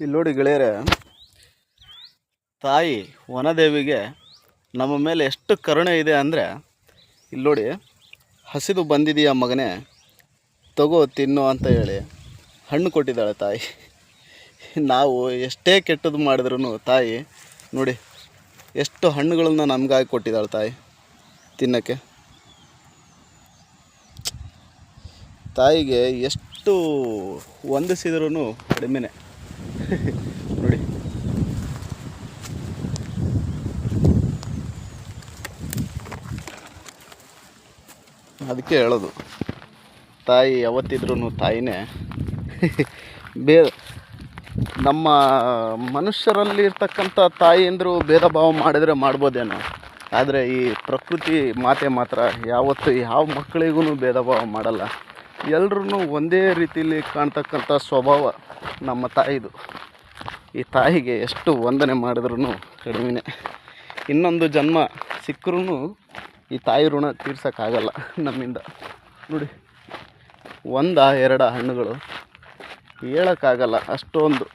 ಇಲ್ಲಿ ನೋಡಿ ಗೆಳೆಯರೆ, ತಾಯಿ ವನದೇವಿಗೆ ನಮ್ಮ ಮೇಲೆ ಎಷ್ಟು ಕರುಣೆ ಇದೆ ಅಂದರೆ, ಇಲ್ಲಿ ನೋಡಿ, ಹಸಿದು ಬಂದಿದೆಯಾ ಮಗನೇ, ತಗೋ ತಿನ್ನು ಅಂತ ಹೇಳಿ ಹಣ್ಣು ಕೊಟ್ಟಿದ್ದಾಳೆ ತಾಯಿ. ನಾವು ಎಷ್ಟೇ ಕೆಟ್ಟದ್ದು ಮಾಡಿದ್ರೂ ತಾಯಿ, ನೋಡಿ, ಎಷ್ಟು ಹಣ್ಣುಗಳನ್ನ ನಮಗಾಗಿ ಕೊಟ್ಟಿದ್ದಾಳೆ ತಾಯಿ, ತಿನ್ನೋಕ್ಕೆ. ತಾಯಿಗೆ ಎಷ್ಟು ಹೊಂದಿಸಿದ್ರೂ ಕಡಿಮೆನೆ. ನೋಡಿ. ಅದಕ್ಕೆ ಹೇಳೋದು. ತಾಯಿ ಯಾವತ್ತಿದ್ರೂ ತಾಯಿನೇ. ಬೇ ನಮ್ಮ ಮನುಷ್ಯರಲ್ಲಿ ಇರ್ತಕ್ಕಂಥ ತಾಯಿಯಂದರು ಭೇದ ಭಾವ ಮಾಡಿದರೆ ಮಾಡ್ಬೋದೇನೋ. ಆದರೆ ಈ ಪ್ರಕೃತಿ ಮಾತೆ ಮಾತ್ರ ಯಾವತ್ತು ಯಾವ ಮಕ್ಕಳಿಗೂ ಭೇದ ಭಾವ ಮಾಡಲ್ಲ. ಎಲ್ಲರೂ ಒಂದೇ ರೀತಿಯಲ್ಲಿ ಕಾಣ್ತಕ್ಕಂಥ ಸ್ವಭಾವ ನಮ್ಮ ತಾಯಿದು. ಈ ತಾಯಿಗೆ ಎಷ್ಟು ವಂದನೆ ಮಾಡಿದ್ರೂ ಕಡಿಮೆ ಇನ್ನೊಂದು ಜನ್ಮ ಸಿಕ್ಕರೂ ಈ ತಾಯಿ ಋಣ ತೀರ್ಸೋಕ್ಕಾಗಲ್ಲ ನಮ್ಮಿಂದ. ನೋಡಿ, ಒಂದ ಎರಡ ಹಣ್ಣುಗಳು ಹೇಳೋಕ್ಕಾಗಲ್ಲ ಅಷ್ಟೊಂದು.